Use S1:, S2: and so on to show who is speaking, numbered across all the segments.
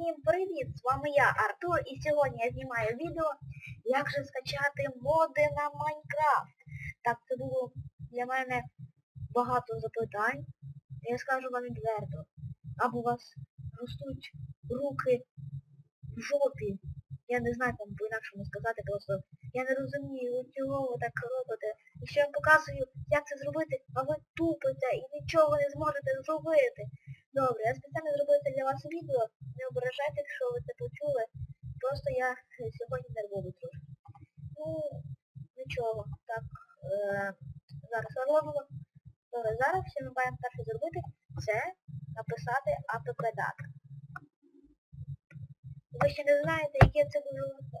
S1: Всім привіт! З вами я, Артур, і сьогодні я знімаю відео, як же скачати моди на Майнкрафт. Так, це було для мене багато запитань. Я скажу вам відверто. Або у вас ростуть руки в жопі. Я не знаю там по-інакшому сказати, просто я не розумію, чого ви так робите. І що я вам показую, як це зробити, а ви тупите і нічого не зможете зробити. Добре, я спеціально зробив це для вас відео. Не ображайте, якщо ви це почули. Просто я е, сьогодні нервовий трошки. Ну, нічого. Так, е, зараз робимо. Добре, зараз що ми маємо перше зробити, це написати app-дат. Ви ще не знаєте, яке це дуже легке.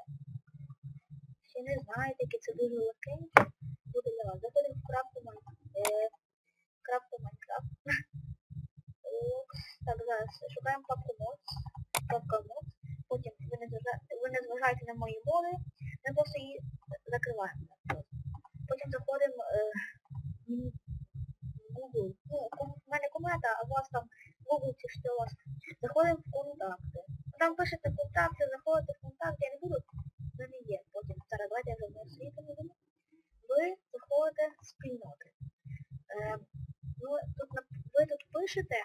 S1: Ще не знаєте, яке це дуже легкеньке. Так, зараз шукаємо папку mods, папка mods, потім ви не, ви не зважаєте на мої моди, ми просто її закриваємо. Потім заходимо е, Google, ну, в мене комета, а у вас там Google чи що у вас. Заходимо в контакти. Там пишете контакти, заходите в контакти, я не буду, в мене є. Потім, зараз давайте я не світу. Ви заходите в спільноти. Е, тут, ви тут ви там пишете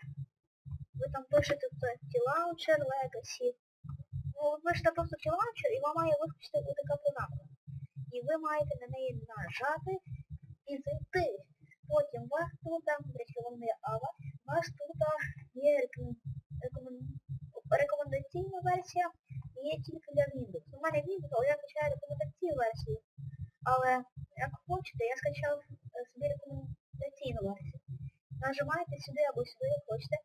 S1: це T-Launcher Legacy. Ну, ви пишете просто T-Launcher і вам має вискочити така програмка. І ви маєте на неї нажати і зайти. Потім у вас тут, речі, воно є Ава, у вас тут є рекомен- рекомен- рекомендаційна версія і є тільки для Windows. У мене Windows, але я качаю рекомендаційну версію. Але як хочете, я скачав е, собі рекомендаційну версію. Нажимаєте сюди або сюди, як хочете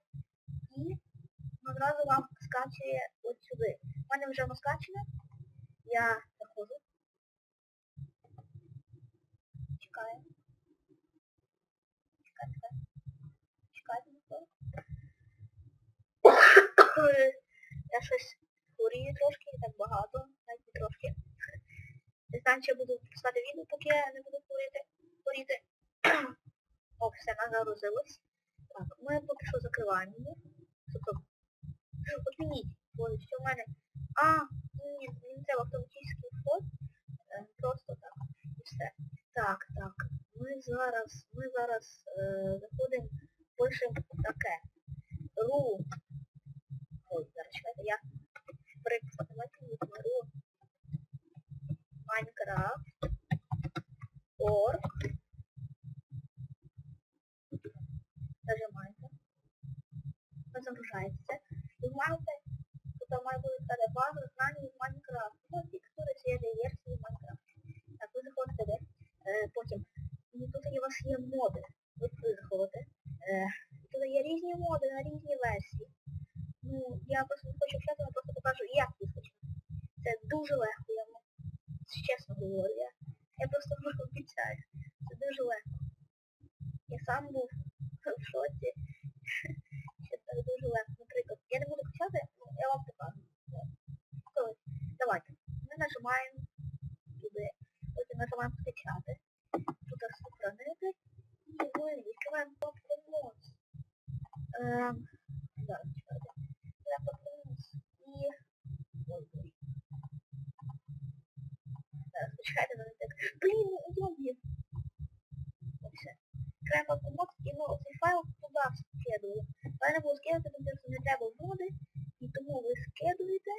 S1: одразу вам скачує от сюди. У мене вже воно скачане. Я заходжу. Чекаю. Чекаю, чекаю. Чекайте. Я щось хворію трошки, так багато, навіть не трошки. Не знаю, чи я буду писати відео, поки я не буду хворіти. хворіти. О, все, загрузилось. Так, ми поки що закриваємо її. Ой, що в мене. А, ні, не треба автоматичний вход. Просто так. І все. Так, так. Ми зараз, ми зараз е, заходимо, пишемо таке. Ру. Ой, зараз чекайте, я приклад. Давайте візьмемо ру. Майнкрафт. Орг. Нажимаєте. Ви загружаєтеся. І ви маєте, тут має бути така база знань з Майнкрафт. Ну, текстури свіжої версії Майнкрафт. Так, ви заходите де. Е, потім. І тут у вас є моди. Ви заходите. Е, тут є різні моди на різні версії. Ну, я просто не хочу вчати, я просто покажу, як їх. Це дуже легко, я вам чесно говорю. Я, я просто обіцяю. Це дуже легко. Я сам був в шоці. Нажимаємо туди. Потім нажимаємо скачати. Тут сохранити. І ми відкриваємо папку Mods. Ем, зараз чекайте. Я папку Mods. І... Ой, ой. Зараз почекайте на так. Блін, ну удобні. Все. Треба помочь і ми цей файл туди скидуємо. Файл не було скидати, тому що не треба води, і тому ви скидуєте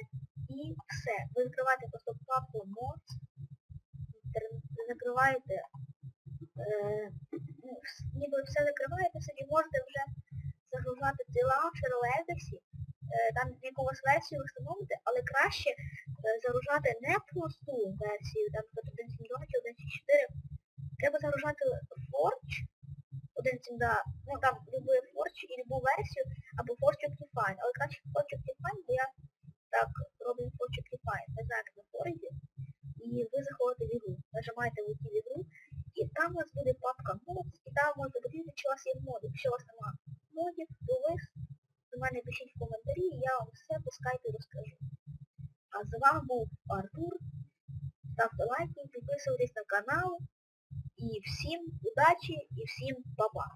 S1: і все. Ви закриваєте просто папку mods, тр- закриваєте, е, ну, ніби все закриваєте собі, можете вже загружати цей лаунчер Legacy, е, там якогось версію встановити, але краще е, загружати не просту версію, там 1.7.2 чи 1.7.4. треба загружати Forge, 1.7.2, ну там любий Forge і любу версію, у вас буде папка Mods, і там можете подивитися, чи у вас є моди. Якщо у вас нема модів, то ви до мене пишіть в коментарі, і я вам все по і розкажу. А з вами був Артур. Ставте лайки, підписуйтесь на канал. І всім удачі і всім па-па.